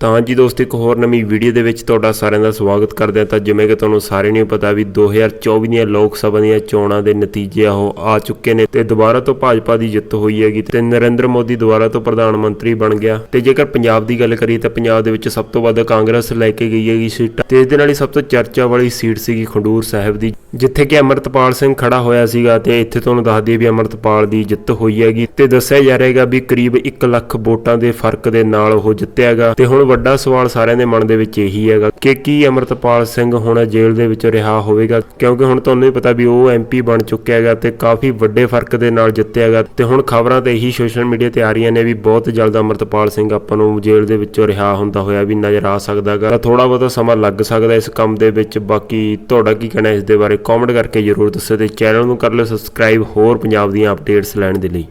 ਤਾਂ ਜੀ ਦੋਸਤੋ, ਇੱਕ ਹੋਰ ਨਵੀਂ ਵੀਡੀਓ ਦੇ ਵਿੱਚ ਤੁਹਾਡਾ ਸਾਰਿਆਂ ਦਾ ਸਵਾਗਤ ਕਰਦੇ ਹਾਂ। ਤਾਂ ਜਿਵੇਂ ਕਿ ਤੁਹਾਨੂੰ ਸਾਰਿਆਂ ਨੂੰ ਪਤਾ ਵੀ 2024 ਦੀਆਂ ਲੋਕ ਸਭਾ ਦੀਆਂ ਚੋਣਾਂ ਦੇ ਨਤੀਜੇ ਉਹ ਆ ਚੁੱਕੇ ਨੇ ਤੇ ਦੁਬਾਰਾ ਤੋਂ ਭਾਜਪਾ ਦੀ ਜਿੱਤ ਹੋਈ ਹੈਗੀ ਤੇ ਨਰਿੰਦਰ ਮੋਦੀ ਦੁਬਾਰਾ ਤੋਂ ਪ੍ਰਧਾਨ ਮੰਤਰੀ ਬਣ ਗਿਆ। ਤੇ ਜੇਕਰ ਪੰਜਾਬ ਦੀ ਗੱਲ ਕਰੀਏ ਤਾਂ ਪੰਜਾਬ ਦੇ ਵਿੱਚ ਸਭ ਤੋਂ ਵੱਧ ਕਾਂਗਰਸ ਲੈ ਕੇ ਗਈ ਹੈਗੀ ਸੀਟਾਂ ਤੇ ਇਸ ਦੇ ਨਾਲ ਹੀ ਸਭ ਤੋਂ ਚਰਚਾ ਵਾਲੀ ਸੀਟ ਸੀਗੀ ਖੰਡੂਰ ਸਾਹਿਬ ਦੀ, ਜਿੱਥੇ ਕਿ ਅਮਰਤਪਾਲ ਸਿੰਘ ਖੜਾ ਹੋਇਆ ਸੀਗਾ ਤੇ ਇੱਥੇ ਤੁਹਾਨੂੰ ਦੱਸ ਦਈਏ ਵੀ ਅਮਰਤਪਾਲ ਦੀ ਜਿੱਤ ਹੋਈ ਹੈਗੀ ਤੇ ਦੱਸਿਆ ਜਾ ਰਿਹਾ ਵੀ ਕਰੀਬ 1 ਲੱਖ ਵੋਟਾਂ ਦੇ ਫ਼ਰਕ ਦੇ ਨਾਲ ਉਹ ਜਿੱਤਿਆਗਾ ਤੇ ਹੁਣ ਵੱਡਾ ਸਵਾਲ ਸਾਰਿਆਂ ਦੇ ਮਨ ਦੇ ਵਿੱਚ ਇਹੀ ਹੈਗਾ ਕਿ ਕੀ ਅਮਰਤਪਾਲ ਸਿੰਘ ਹੁਣ ਜੇਲ੍ਹ ਦੇ ਵਿੱਚੋਂ ਰਿਹਾ ਹੋਵੇਗਾ? ਕਿਉਂਕਿ ਹੁਣ ਤੁਹਾਨੂੰ ਵੀ ਪਤਾ ਵੀ ਉਹ ਐਮਪੀ ਬਣ ਚੁੱਕਿਆ ਹੈਗਾ ਤੇ ਕਾਫੀ ਵੱਡੇ ਫ਼ਰਕ ਦੇ ਨਾਲ ਜਿੱਤਿਆ ਜਿੱਤਿਆਗਾ ਤੇ ਹੁਣ ਖਬਰਾਂ ਤੇ ਇਹੀ ਸੋਸ਼ਲ ਮੀਡੀਆ ਤੇ ਆ ਰਹੀਆਂ ਨੇ ਵੀ ਬਹੁਤ ਜਲਦ ਅਮਰਤਪਾਲ ਸਿੰਘ ਆਪਾਂ ਨੂੰ ਜੇਲ੍ਹ ਦੇ ਵਿੱਚੋਂ ਰਿਹਾ ਹੁੰਦਾ ਹੋਇਆ ਵੀ ਨਜ਼ਰ ਆ ਸਕਦਾ ਸਕਦਾਗਾ ਤਾਂ ਥੋੜਾ ਬਹੁਤਾ ਸਮਾਂ ਲੱਗ ਸਕਦਾ ਇਸ ਕੰਮ ਦੇ ਵਿੱਚ। ਬਾਕੀ ਤੁਹਾਡਾ ਕੀ ਕਹਿਣਾ ਇਸ ਦੇ ਬਾਰੇ? ਕਮੈਂਟ ਕਰਕੇ ਜਰੂਰ ਦੱਸੋ ਤੇ ਚੈਨਲ ਨੂੰ ਕਰ ਲਿਓ ਸਬਸਕ੍ਰਾਈਬ ਹੋਰ ਪੰਜਾਬ ਦੀਆਂ ਅਪਡੇਟਸ ਲੈਣ ਦੇ ਲਈ।